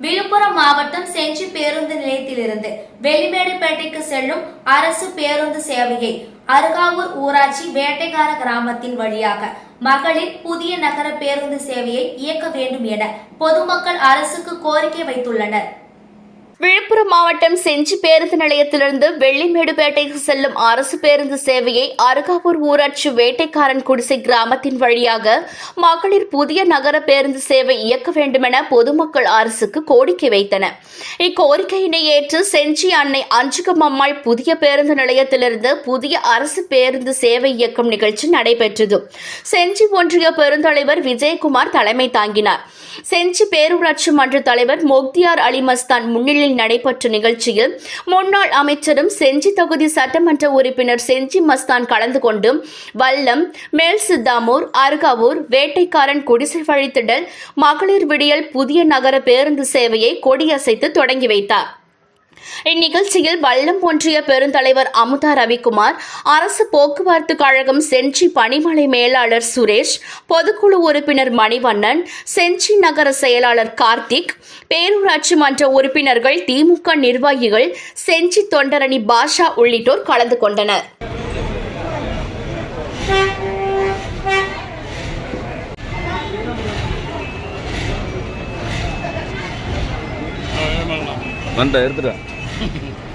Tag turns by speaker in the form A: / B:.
A: விழுப்புரம் மாவட்டம் செஞ்சி பேருந்து நிலையத்திலிருந்து வெளிமேடுபேட்டைக்கு செல்லும் அரசு பேருந்து சேவையை அருகாவூர் ஊராட்சி வேட்டைக்கார கிராமத்தின் வழியாக மகளிர் புதிய நகர பேருந்து சேவையை இயக்க வேண்டும் என பொதுமக்கள் அரசுக்கு கோரிக்கை வைத்துள்ளனர்.
B: விழுப்புரம் மாவட்டம் செஞ்சி பேருந்து நிலையத்திலிருந்து வெள்ளிமேடுபேட்டைக்கு செல்லும் அரசு பேருந்து சேவையை அருகாபூர் ஊராட்சி வேட்டைக்காரன் குடிசை கிராமத்தின் வழியாக மகளிர் புதிய நகர பேருந்து சேவை இயக்க வேண்டுமென பொதுமக்கள் அரசுக்கு கோரிக்கை வைத்தனர். இக்கோரிக்கையினை ஏற்று செஞ்சி அன்னை அஞ்சுகம் அம்மாள் புதிய பேருந்து நிலையத்திலிருந்து புதிய அரசு பேருந்து சேவை இயக்கும் நிகழ்ச்சி நடைபெற்றது. செஞ்சி ஒன்றிய பெருந்தலைவர் விஜயகுமார் தலைமை தாங்கினார். செஞ்சி பேரூராட்சி மன்ற தலைவர் மொக்தியார் அலி மஸ்தான் சென்னையில் நடைபெற்ற நிகழ்ச்சியில் முன்னாள் அமைச்சரும் செஞ்சி தொகுதி சட்டமன்ற உறுப்பினர் செஞ்சி மஸ்தான் கலந்து கொண்டு வல்லம் மேல் சித்தாமூர் அருகாவூர் வேட்டைக்காரன் குடிசை வழித்திடல் மகளிர் விடியல் புதிய நகர பேருந்து சேவையை கொடியசைத்து தொடங்கி வைத்தார். இந்நிகழ்ச்சியில் வல்லம் ஒன்றிய பெருந்தலைவர் அமுதா ரவிக்குமார் அரசு போக்குவரத்து கழகம் செஞ்சி பணிமனை மேலாளர் சுரேஷ் பொதுக்குழு உறுப்பினர் மணிவண்ணன் செஞ்சி நகர செயலாளர் கார்த்திக் பேரூராட்சி மன்ற உறுப்பினர்கள் திமுக நிர்வாகிகள் செஞ்சி தொண்டரணி பாஷா உள்ளிட்டோர் கலந்து கொண்டனர்.
C: வந்துட்டேன் எடுத்துட்டேன்